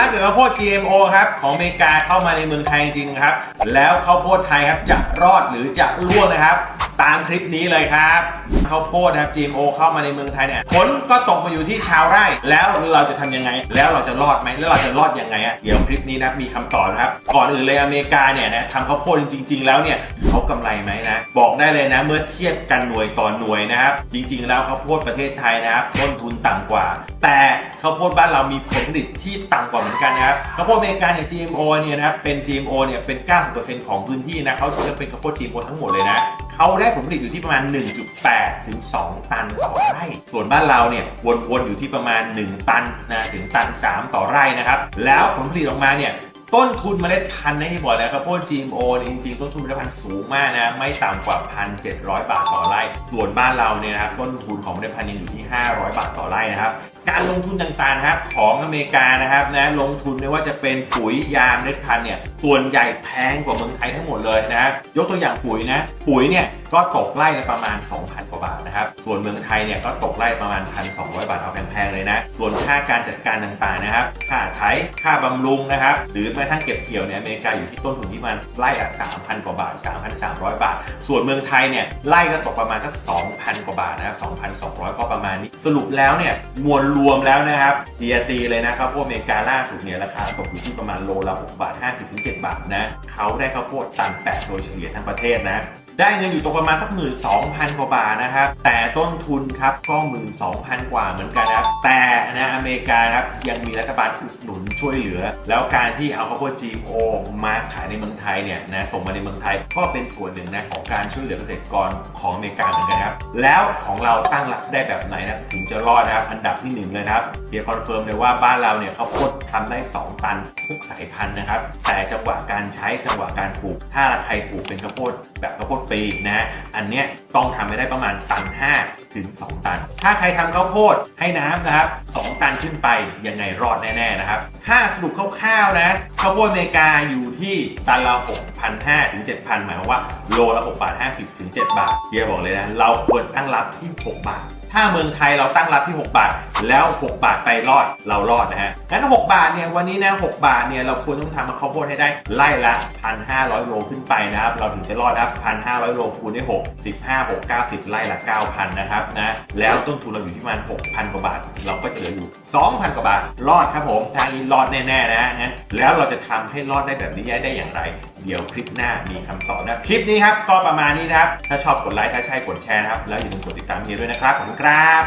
ถ้าเกิดข้าวโพด GMO ครับของอเมริกาเข้ามาในเมืองไทยจริงครับ แล้วข้าวโพดไทยครับจะรอดหรือจะร่วงนะครับ ตามคลิปนี้เลยครับข้าวโพดนะครับ GMO เข้ามาในเมืองไทยเนี่ยผลก็ตกมาอยู่ที่ชาวไร่ แล้วเราจะทำยังไง แล้วเราจะรอดไหมแล้วเราจะรอดยังไงอะเดี๋ยวคลิปนี้นะมีคำตอบนะครับ ก่อนอื่นเลยอเมริกาเนี่ยนะทำข้าวโพดจริง ๆ แล้วเนี่ยเขากำไรไหมนะบอกได้เลยนะเมื่อเทียบกันหน่วยต่อหน่วยนะครับจริง ๆ แล้วข้าวโพดประเทศไทยนะครับต้นทุนต่ำกว่า แต่ข้าวโพดบ้านเรามีผลผลิตที่ต่ำกว่าเหมือนกันนะครับข้าวโพดอเมริกาเนี่ย GMO เนี่ยนะครับเป็น GMO เนี่ยเป็น 90%ของพื้นที่นะเขาจะเป็นข้าวโพด GMO ทั้งหมดเลยนะเขาได้ผลผลิตอยู่ที่ประมาณ 1.8 ถึง 2 ตันต่อไร่ ส่วนบ้านเราเนี่ยวนๆอยู่ที่ประมาณ 1 ตันนะถึงตัน 3 ต่อไร่นะครับแล้วผลผลิตออกมาเนี่ยต้นทุนเมล็ดพันธุ์นะที่บอกแล้วครับพวก GMO เนี่ยจริงๆ ต้นทุนเมล็ดพันธุ์สูงมากนะ ไม่ต่ำกว่า 1,700 บาทต่อไร่ ส่วนบ้านเราเนี่ยนะครับ ต้นทุนของเมล็ดพันธุ์ยังอยู่ที่ 500 บาทต่อไร่นะครับ การลงทุนต่างๆครับของอเมริกานะครับนะลงทุนไม่ว่าจะเป็นปุ๋ยยาเมล็ดพันธุ์เนี่ยส่วนใหญ่แพงกว่าเมืองไทยทั้งหมดเลยนะครับยกตัวอย่างปุ๋ยนะปุ๋ยเนี่ยก็ตกไร่ละประมาณ 2,000 กว่าบาทนะครับส่วนเมืองไทยเนี่ยก็ตกไร่ประมาณ 1,200 บาทเอาแพงๆเลยนะส่วนค่าการจัดการต่างๆนะครับค่าไถค่าบำรุงนะครับหรือแม้กระทั่งเก็บเกี่ยวเนี่ยอเมริกาอยู่ที่ต้นทุนที่มันไร่ละ3,000 กว่าบาท 3,300 บาท ส่วนเมืองไทยเนี่ยไร่ก็ตกประมาณสัก2,000 กว่าบาทนะครับ2,200 ก็ประมาณนี้สรุปแล้วเนี่ยมวลรวมแล้วนะครับเดียตีเลยนะครับพวกอเมริกาล่าสุดเนี่ยราคาตกอยู่ที่ประมาณโลละ6บาท50ถึง7บาทนะเขาได้ข้าวโพดตันแปดโดยเฉลี่ยทั้งประเทศนะ ได้เงินอยู่ตรงประมาณสักหมื่นสองพันกว่าบาทนะครับ แต่ต้นทุนครับก็หมื่นสองพันกว่าเหมือนกันนะครับ แต่นะอเมริกาครับยังมีรัฐบาลอุดหนุนช่วยเหลือ แล้วการที่เอาข้าวโพด GMO มาขายในเมืองไทยเนี่ยนะส่งมาในเมืองไทยก็เป็นส่วนหนึ่งนะของการช่วยเหลือเกษตรกรของอเมริกาเหมือนกันครับ แล้วของเราตั้งรับได้แบบไหนนะถึงจะรอดนะครับ อันดับที่หนึ่งเลยนะครับเดียคอนเฟิร์มเลยว่าบ้านเราเนี่ยข้าวโพดทำได้ 2 ตันทุกสายพันธุ์นะครับ แต่จังหวะการใช้จังหวะการปลูก ถ้าใครปลูกเป็นข้าวโพดแบบข้าวโพดปีนะฮะอันเนี้ยต้องทำให้ได้ประมาณตัน5ถึง 2 ตัน ถ้าใครทำข้าวโพดให้น้ำนะครับ 2 ตันขึ้นไปยังไงรอดแน่ๆนะครับถ้าสรุปคร่าวๆนะข้าวโพดอเมริกาอยู่ที่ตันละ6,500ถึง7,000 หมายความว่าโลละ6บาท50ถึง7บาทเดียบอกเลยนะเราควรตั้งรับที่ 6 บาท ถ้าเมืองไทยเราตั้งรับที่ 6 บาท แล้ว 6 บาทไปรอดเรารอดนะฮะงั้น 6 บาทเนี่ยวันนี้นะ 6 บาทเนี่ยเราควรต้องทำข้าวโพดให้ได้ไล่ละ 1,500 โลขึ้นไปนะครับ เราถึงจะรอดนะครับ 1,500 โลคูณด้วย6 15 6 90 ไล่ละ 9,000 นะครับนะแล้วต้นทุนเราอยู่ที่ประมาณ 6,000 กว่าบาท เราก็จะเหลืออยู่ 2,000 กว่าบาท รอดครับผมทางนี้รอดแน่ๆนะงั้นแล้วเราจะทำให้รอดได้แบบนี้ได้อย่างไร เดี๋ยวคลิปหน้ามีคำตอบนะคลิปนี้ครับก็ประมาณนี้นะครับถ้าชอบกดไลค์ถ้าใช่กดแชร์นะครับแล้วอย่าลืมกดติดตามเฮียด้วยนะครับขอบคุณครับ